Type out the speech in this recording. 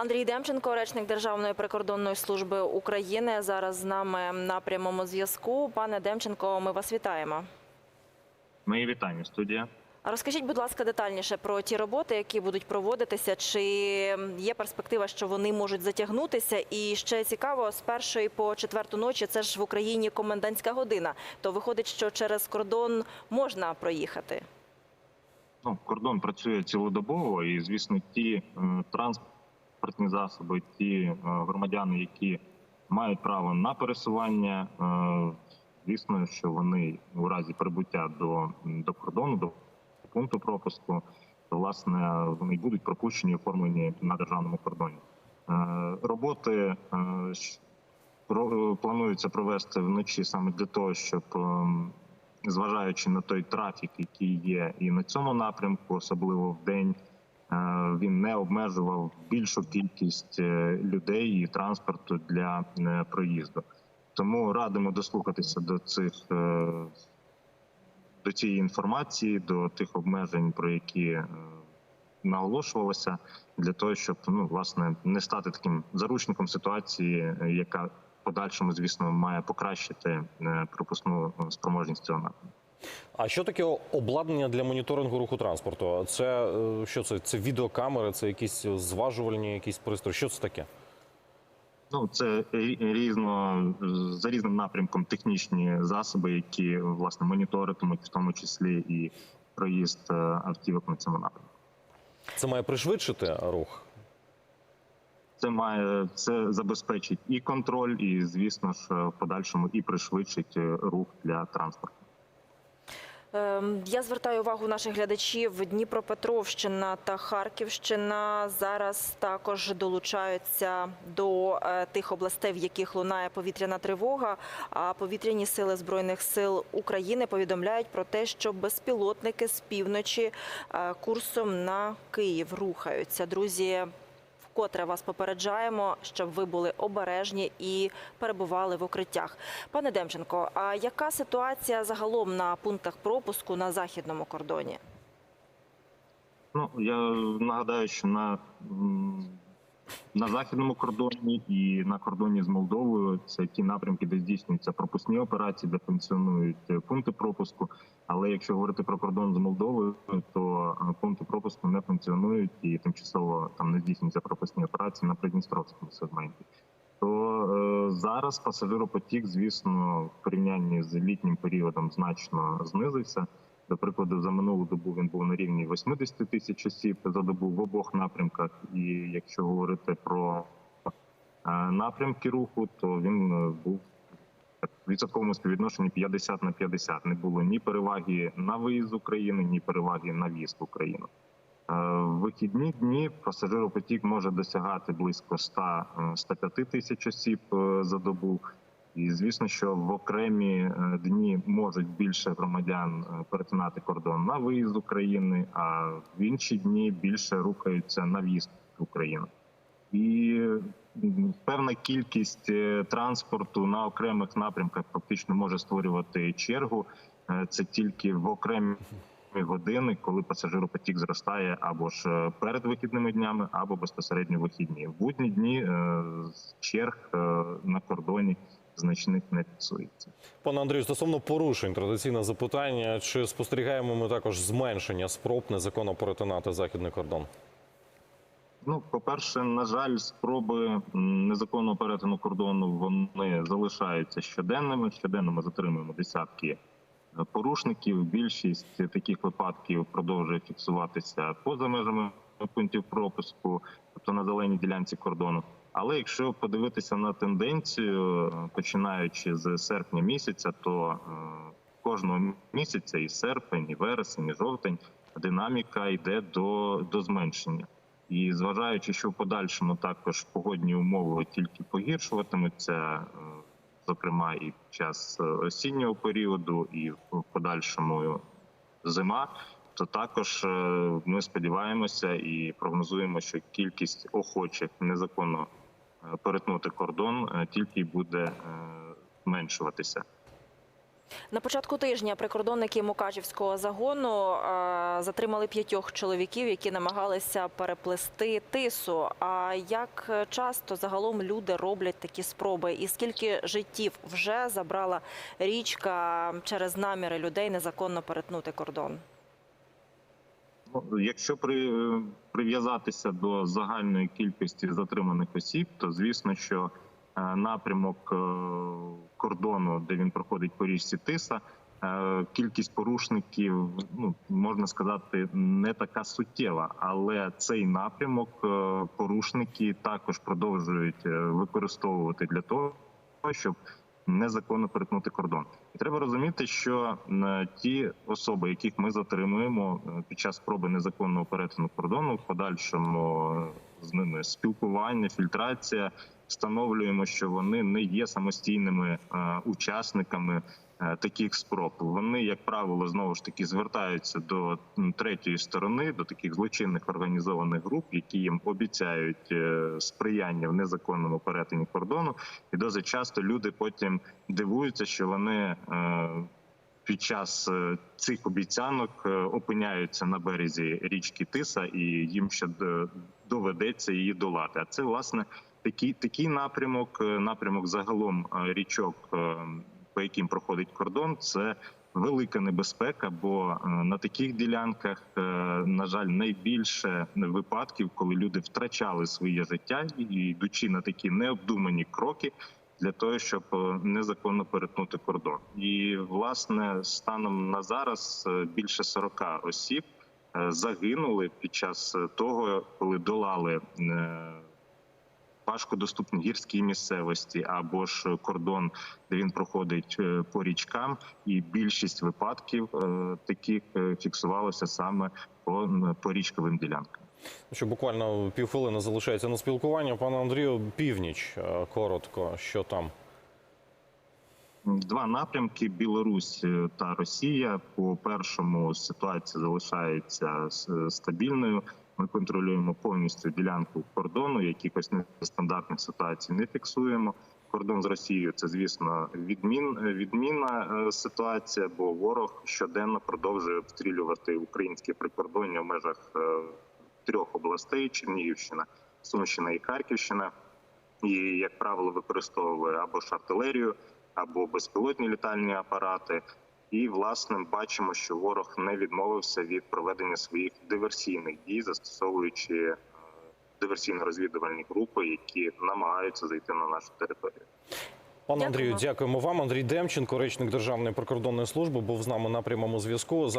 Андрій Демченко, речник Державної прикордонної служби України, зараз з нами на прямому зв'язку. Пане Демченко, ми вас вітаємо. Мої вітання, студія. Розкажіть, будь ласка, детальніше про ті роботи, які будуть проводитися. Чи є перспектива, що вони можуть затягнутися? І ще цікаво, з першої по четверту ночі це ж в Україні комендантська година. То виходить, що через кордон можна проїхати. Ну, кордон працює цілодобово, і звісно, ті е, транспортні засоби, ті е, громадяни, які мають право на пересування, е, звісно, що вони у разі прибуття до, до кордону, до пункту пропуску, то власне вони будуть пропущені, оформлені на державному кордоні. Е, роботи планується провести вночі саме для того, щоб зважаючи на той трафік, який є і на цьому напрямку, особливо в день, він не обмежував більшу кількість е, людей і транспорту для е, проїзду. Тому радимо дослухатися до цих е, до цієї інформації, до тих обмежень, про які е, наголошувалося, для того, щоб ну власне не стати таким заручником ситуації, е, яка подальшому, звісно, має покращити е, пропускну спроможність цього напрямку. А що таке обладнання для моніторингу руху транспорту? Це е, що це? Це відеокамери, це якісь зважувальні, якісь пристрої. Що це таке? Ну, це різно за різним напрямком технічні засоби, які власне моніторитимуть, в тому числі і проїзд е, автівок на цьому напрямку. Це має пришвидшити рух. Це має це забезпечить і контроль, і звісно ж в подальшому і пришвидшить е, рух для транспорту. Ем, Я звертаю увагу наших глядачів. Дніпропетровщина та Харківщина зараз також долучаються до е, тих областей, в яких лунає повітряна тривога. А повітряні сили збройних сил України повідомляють про те, що безпілотники з півночі е, курсом на Київ рухаються. Друзі. Вкотре вас попереджаємо, щоб ви були обережні і перебували в укриттях. Пане Демченко, а яка ситуація загалом на пунктах пропуску на західному кордоні? Ну я нагадаю, що на, на західному кордоні і на кордоні з Молдовою це ті напрямки, де здійснюються пропускні операції, де функціонують е, пункти пропуску. Але якщо говорити про кордон з Молдовою, то е, пункти пропуску не функціонують і тимчасово там не здійснюються пропускні операції на Придністровському сегменті. То е, зараз пасажиропотік, звісно, в порівнянні з літнім періодом значно знизився. До прикладу, за минулу добу він був на рівні 80 тисяч осіб за добу в обох напрямках. І якщо говорити про е, напрямки руху, то він е, був в відсотковому співвідношенні 50 на 50. Не було ні переваги на виїзд України, ні переваги на в'їзд в Україну. Е, В вихідні дні пасажиропотік може досягати близько 100-105 тисяч осіб за добу. І звісно, що в окремі е, дні можуть більше громадян е, перетинати кордон на виїзд України, а в інші дні більше рухаються на в'їзд в Україну. І певна кількість е, транспорту на окремих напрямках фактично може створювати чергу. Це тільки в окремі години, коли пасажиропотік зростає або ж перед вихідними днями, або безпосередньо вихідні. В будні дні черг на кордоні значних не фіксується. Пане Андрію, стосовно порушень, традиційне запитання: чи спостерігаємо ми також зменшення спроб незаконно перетинати західний кордон? Ну, по-перше, на жаль, спроби незаконного перетину кордону вони залишаються щоденними. Щоденно ми затримуємо десятки е, порушників. Більшість таких випадків продовжує фіксуватися поза межами пунктів пропуску, тобто на зеленій ділянці кордону. Але якщо подивитися на тенденцію, починаючи з серпня місяця, то е, кожного місяця і серпень, і вересень, і жовтень динаміка йде до, до зменшення. І зважаючи, що в подальшому також погодні умови тільки погіршуватимуться, е, зокрема і під час осіннього періоду, і в подальшому зима, то також е, ми сподіваємося і прогнозуємо, що кількість охочих незаконно перетнути кордон е, тільки буде е, зменшуватися. На початку тижня прикордонники Мукачівського загону е, затримали п'ятьох чоловіків, які намагалися переплести тису. А як часто загалом люди роблять такі спроби? І скільки життів вже забрала річка через наміри людей незаконно перетнути кордон? Ну, Якщо при, прив'язатися до загальної кількості затриманих осіб, то звісно, що е, напрямок е, кордону, де він проходить по річці Тиса, е, кількість порушників, ну можна сказати, не така суттєва, але цей напрямок порушники також продовжують використовувати для того, щоб незаконно перетнути кордон. І треба розуміти, що ті особи, яких ми затримуємо е, під час спроби незаконного перетину кордону, в подальшому е, з ними спілкування, фільтрація, встановлюємо, що вони не є самостійними е, учасниками е, таких спроб. Вони, як правило, знову ж таки звертаються до третьої сторони, до таких злочинних організованих груп, які їм обіцяють е, сприяння в незаконному перетині кордону. І досить часто люди потім дивуються, що вони під час цих обіцянок опиняються на березі річки Тиса, і їм ще доведеться її долати. А це власне такий, такий напрямок, е, напрямок загалом е, річок, е, по яким проходить кордон, це. Велика небезпека, бо на таких ділянках, на жаль, найбільше випадків, коли люди втрачали своє життя, і йдучи на такі необдумані кроки, для того, щоб незаконно перетнути кордон. І власне станом на зараз більше 40 осіб загинули під час того, коли долали важкодоступні гірські місцевості або ж кордон, де він проходить е, по річкам, і більшість випадків е, таких е, фіксувалося саме по, по річковим ділянкам. Що буквально півхвилини залишається на спілкування. Пане Андрію, північ коротко, що там. Два напрямки Білорусь та Росія. По першому ситуація залишається стабільною. Ми контролюємо повністю ділянку кордону. Якихось нестандартних ситуацій не фіксуємо. Кордон з Росією це звісно відмін відмінна е, ситуація, бо ворог щоденно продовжує обстрілювати українське прикордоння в межах е, трьох областей: Чернігівщина, Сумщина і Харківщина. І як правило використовує або ж артилерію, або безпілотні літальні апарати. І власне бачимо, що ворог не відмовився від проведення своїх диверсійних дій, застосовуючи е, диверсійно-розвідувальні групи, які намагаються зайти на нашу територію. Пане Андрію, дякуємо вам. Андрій Демченко, речник Державної прикордонної служби, був з нами на прямому зв'язку.